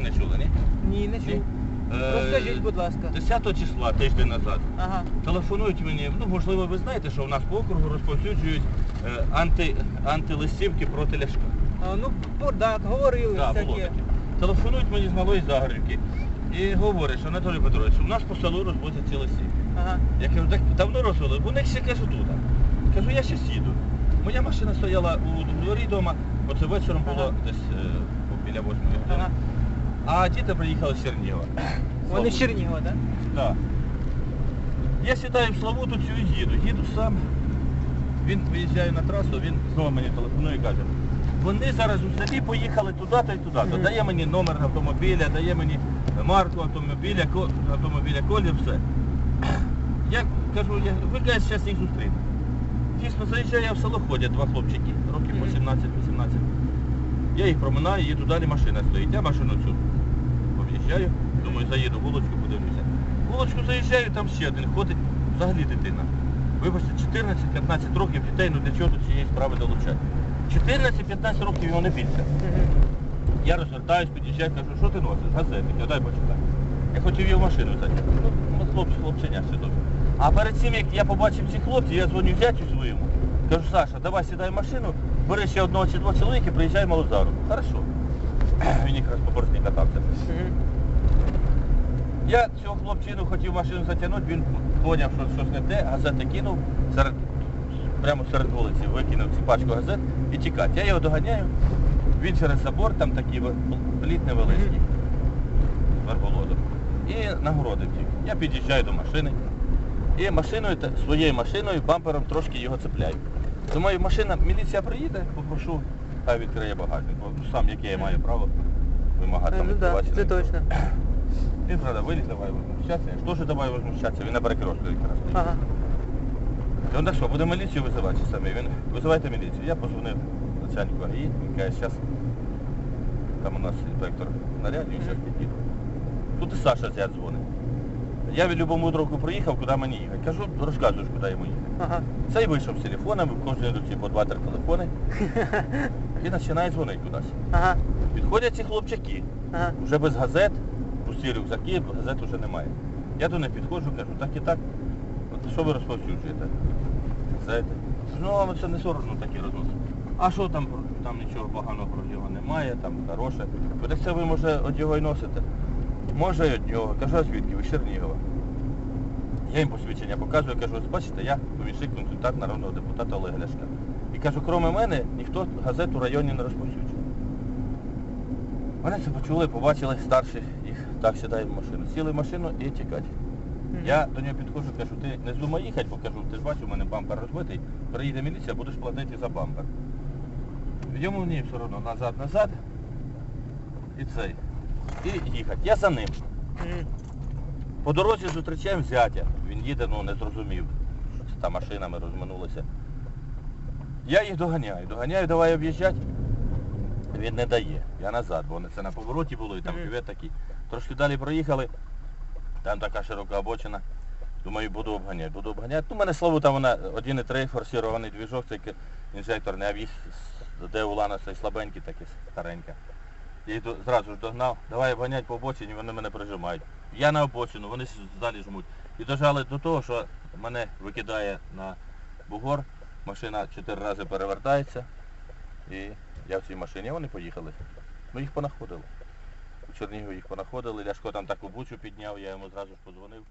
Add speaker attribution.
Speaker 1: Не чули, ні?
Speaker 2: Ні, не чув.
Speaker 1: Е,
Speaker 2: Розкажіть, будь ласка.
Speaker 1: 10 числа, тиждень назад,
Speaker 2: Ага.
Speaker 1: телефонують мені, ну можливо ви знаєте, що у нас по округу розповсюджують е, анти, антилистівки проти ляшка.
Speaker 2: А, ну, так, говорили
Speaker 1: було
Speaker 2: всяке.
Speaker 1: таке. Телефонують мені з малої Загорівки і говорять, що Анатолій Петрович, у нас по селу розвозять ці листівки.
Speaker 2: Ага.
Speaker 1: Я кажу, так давно розвели, бо них ще кажу тут. Кажу, я ще їду. Моя машина стояла у дворі вдома, оце вечором було
Speaker 2: Ага.
Speaker 1: десь е, біля 8 години.
Speaker 2: Ага.
Speaker 1: А діти приїхали з Чернігова.
Speaker 2: Вони з Чернігова, так?
Speaker 1: Так. Я сідаю в Славуту цю і їду. Їду сам. Він виїжджає на трасу, він знову мені телефонує і каже, вони зараз у селі поїхали туди-то і туди-то.
Speaker 2: Мгм.
Speaker 1: Дає мені номер автомобіля, дає мені марку автомобіля, ко- автомобіля, колір, все. Я кажу, я, ви зараз їх зустріну. Дійсно, заїжджаю я в село, ходять два хлопчики, років по 17-18. Я їх проминаю, їду далі, машина стоїть. Я машину цю об'їжджаю, думаю, заїду вулочку, подивлюся. Вулочку заїжджаю, там ще один ходить, взагалі дитина. Вибачте, 14-15 років дітей, ну для чого до цієї справи долучати? 14-15 років його не більше. Я розвертаюсь, під'їжджаю, кажу, що ти носиш? Газети, дай почитай. Я хотів в машину взяти. Ну, хлопці, хлопченя все добре. А перед цим, як я побачив цих хлопців, я дзвоню зятю своєму. Кажу, Саша, давай сідай в машину, бери ще одного чи двох чоловік і приїжджай в Малозару. Хорошо. Він якраз по борті катався. Я цього хлопчину хотів машину затягнути, він поняв, що щось не те, газети кинув серед, прямо серед вулиці, викинув цю пачку газет і тікати. Я його доганяю, він через забор, там такий пліт невеличкий, верболоду. І нагороди втік. Я під'їжджаю до машини. І машиною, своєю машиною, бампером трошки його цепляю. Думаю, машина, міліція приїде, попрошу, хай відкриє багажник. Ну, сам яке я маю право вимагати
Speaker 2: Ну так,
Speaker 1: відкривати
Speaker 2: це точно.
Speaker 1: він, правда, виліз, давай возмущатися. Я ж давай возмущатися, він на перекрестку якраз.
Speaker 2: Ага.
Speaker 1: Він так що, буде міліцію визивати самі? Він, визивайте міліцію. Я позвонив начальнику ГАІ, він каже, зараз там у нас інспектор наряд, він зараз підійде. Тут і Саша зять дзвонить. Я від любому другу приїхав, куди мені їхати. Кажу, розказуєш, куди йому їхати.
Speaker 2: Ага.
Speaker 1: Цей вийшов з телефоном, в кожній руці по два-три телефони і починає дзвонити кудись.
Speaker 2: Ага.
Speaker 1: Підходять ці хлопчаки,
Speaker 2: Ага.
Speaker 1: вже без газет, пусті рюкзаки, газет вже немає. Я до них підходжу, кажу, так і так. От що ви розповсюджуєте? Газети. Ну, а це не соромно такі розносити. А що там, там нічого поганого про нього немає, там хороше. Ви так це ви може від його й носите? Може і від нього. Кажу, а звідки? Ви Чернігова. Я їм посвідчення показую, кажу, ось бачите, я помічник консультант народного депутата Олега Ляшка. І кажу, крім мене, ніхто газет у районі не розповсюджує. Вони це почули, побачили старші, їх так сідає в машину. Сіли в машину і тікать.
Speaker 2: Мгм.
Speaker 1: Я до нього підходжу, кажу, ти не здумай їхати, бо кажу, ти ж бачиш, у мене бампер розбитий, приїде міліція, будеш платити за бампер. Йому ні, все одно, назад, назад. І цей. І їхати. Я за ним.
Speaker 2: Мгм.
Speaker 1: По дорозі зустрічаємо зятя. Він їде, ну не зрозумів, що це та машина, ми розминулися. Я їх доганяю, доганяю, давай об'їжджати. Він не дає. Я назад, бо це на повороті було і там кювет такий. Трошки далі проїхали, там така широка обочина. Думаю, буду обганяти, буду обганяти. Ну, у мене слово там вона 1,3 форсірований двіжок, це як інжектор, не авіг, де улана цей слабенький такий, старенька. Я йду, зразу ж догнав, давай обганять по обочині, вони мене прижимають. Я на обочину, вони далі жмуть. І дожали до того, що мене викидає на бугор, машина чотири рази перевертається. І я в цій машині, вони поїхали. Ми їх понаходили. У Чернігові їх понаходили, Ляшко там таку бучу підняв, я йому зразу ж подзвонив.